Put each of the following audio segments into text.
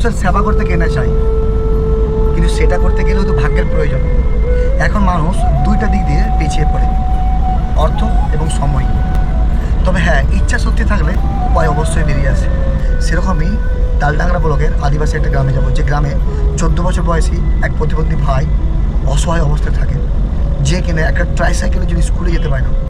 মানুষের সেবা করতে কে চাই কিন্তু সেটা করতে গেলেও তো ভাগ্যের প্রয়োজন। এখন মানুষ দুইটা দিক দিয়ে পিছিয়ে পড়ে, অর্থ এবং সময়। তবে হ্যাঁ ইচ্ছা শক্তি থাকলে উপায় অবশ্যই বেরিয়ে আসে। সেরকমই তালডাংরা ব্লকের আদিবাসী একটা গ্রামে যাব, যে গ্রামে চোদ্দ বছর বয়সী এক প্রতিবন্ধী ভাই অসহায় অবস্থায় থাকে। যে কিনা একটা ট্রাইসাইকেলের জন্য স্কুলে যেতে পারে না।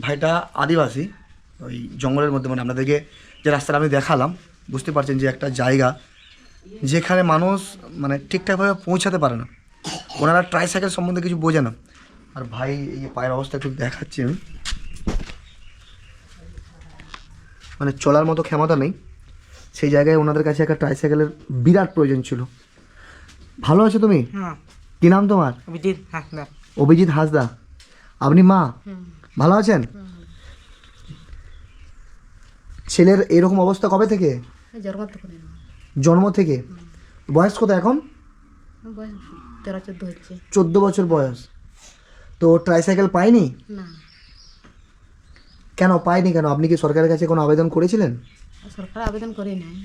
ভাইটা আদিবাসী ওই জঙ্গলের মধ্যে মানে আপনাদেরকে যে রাস্তাটা আমি দেখালাম বুঝতে পারছেন যে একটা জায়গা যেখানে মানুষ মানে ঠিকঠাকভাবে পৌঁছাতে পারে না। ওনারা ট্রাইসাইকেল সম্বন্ধে কিছু বোঝে না। আর ভাই এই পায়ের অবস্থা একটু দেখাচ্ছি আমি। মানে চলার মতো ক্ষমতা নেই। সেই জায়গায় ওনাদের কাছে একটা ট্রাইসাইকেলের বিরাট প্রয়োজন ছিল। ভালো আছো তুমি? হ্যাঁ। কি নাম তোমার? অভিজিৎ হাসদা। অভিজিৎ হাসদা। আপনি মা? ভালো আছেন? ছেলের এরকম অবস্থা কবে থেকে? জন্ম থেকে বয়স কত এখন? চোদ্দ বছর বয়স। তো ট্রাইসাইকেল পায়নি? না। কেন পায়নি কেন? আপনি কি সরকারের কাছে কোনো আবেদন করেছিলেন? সরকার আবেদন করে নাই।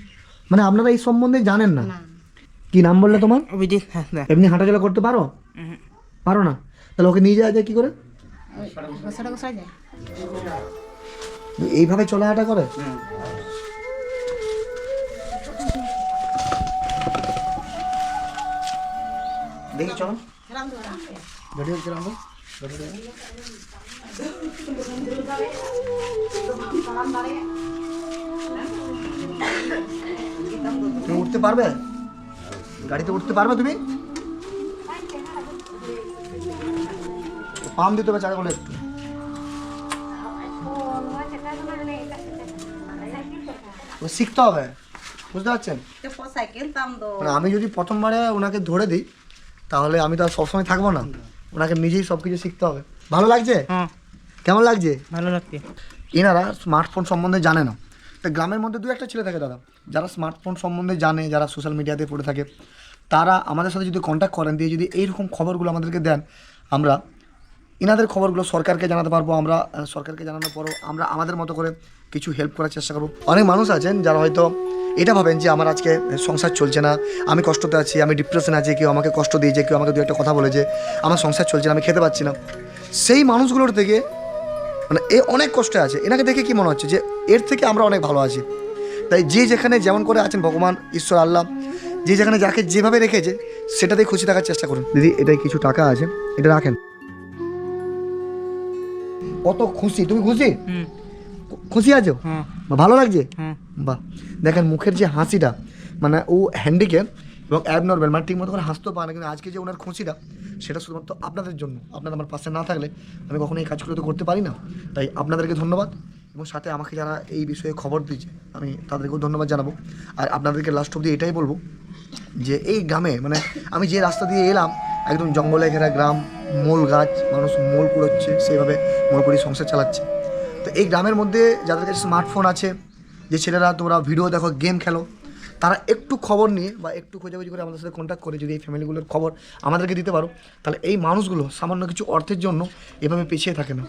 মানে আপনারা এই সম্বন্ধে জানেন না? না। কি নাম বললে তোমার? অভিজিৎ এমনি হাঁটাচলা করতে পারো? পারো না? তাহলে ওকে নিয়ে যাওয়া যায় কি করে? বসাটা বসা যায়? এইভাবে করে? দেখি, চলো। গাড়ি হচ্ছে তুমি উঠতে পারবে? গাড়িতে উঠতে পারবে তুমি? পাম দিতে হবে চাকা বলে একটু শিখতে হবে বুঝতে পারছেন? মানে আমি যদি প্রথমবারে ওনাকে ধরে দিই তাহলে আমি তো আর সবসময় থাকব না। ওনাকে নিজেই সব কিছু শিখতে হবে। ভালো লাগছে? হ্যাঁ। কেমন লাগছে? ভালো লাগছে। এনারা স্মার্টফোন সম্বন্ধে জানে না। তা গ্রামের মধ্যে দু একটা ছেলে থাকে দাদা। যারা স্মার্টফোন সম্বন্ধে জানে যারা সোশ্যাল মিডিয়াতে পড়ে থাকে তারা আমাদের সাথে যদি কন্ট্যাক্ট করেন দিয়ে যদি এইরকম খবরগুলো আমাদেরকে দেন আমরা এনাদের খবরগুলো সরকারকে জানাতে পারব, আমরা সরকারকে জানানোর পরও আমরা আমাদের মতো করে কিছু হেল্প করার চেষ্টা করব। অনেক মানুষ আছেন যারা হয়তো এটা ভাবেন যে আমার আজকে সংসার চলছে না, আমি কষ্টতে আছি, আমি ডিপ্রেশনে আছি, কেউ আমাকে কষ্ট দিয়েছে, কেউ আমাকে দু একটা কথা বলেছে, আমার সংসার চলছে না, আমি খেতে পাচ্ছি না। সেই মানুষগুলোর থেকে মানে এ অনেক কষ্টে আছে। এনাকে দেখে কি মনে হচ্ছে যে এর থেকে আমরা অনেক ভালো আছি। তাই যে যেখানে যেমন করে আছেন ভগবান, ঈশ্বর, আল্লাহ, যে যেখানে যাকে যেভাবে রেখেছে, সেটাতেই খুশি থাকার চেষ্টা করুন। দিদি এটাই কিছু টাকা আছে, এটা রাখেন। কত খুশি। তুমি খুশি? খুশি আছো? বা ভালো লাগছে? বাহ। দেখেন মুখের যে হাসিটা মানে ও হ্যান্ডিক্যাপ এবং অ্যাবনর্মাল মানে ঠিক মতো করে হাসতেও পারে না কিন্তু আজকে যে ওনার খুশিটা সেটা শুধুমাত্র আপনাদের জন্য। আপনারা আমার পাশে না থাকলে আমি কখনো এই কাজগুলো তো করতে পারি না। তাই আপনাদেরকে ধন্যবাদ এবং সাথে আমাকে যারা এই বিষয়ে খবর দিয়েছে আমি তাদেরকেও ধন্যবাদ জানাব। আর আপনাদেরকে লাস্ট অব্দি এটাই বলব যে এই গ্রামে মানে আমি যে রাস্তা দিয়ে এলাম একদম জঙ্গলে ঘেরা গ্রাম, মোল গাছ, মানুষ মোল কুড়োচ্ছে, সেইভাবে মোল কুড়ি সংসার চালাচ্ছে। তো এই গ্রামের মধ্যে যাদের কাছে স্মার্টফোন আছে, যে ছেলেরা তোমরা ভিডিও দেখো গেম খেলো, তারা একটু খবর নিয়ে বা একটু খোঁজাখুঁজি করে আমাদের সাথে কন্ট্যাক্ট করে যদি এই ফ্যামিলিগুলোর খবর আমাদেরকে দিতে পারো, তাহলে এই মানুষগুলো সামান্য কিছু অর্থের জন্য এভাবে পিছিয়ে থাকে না।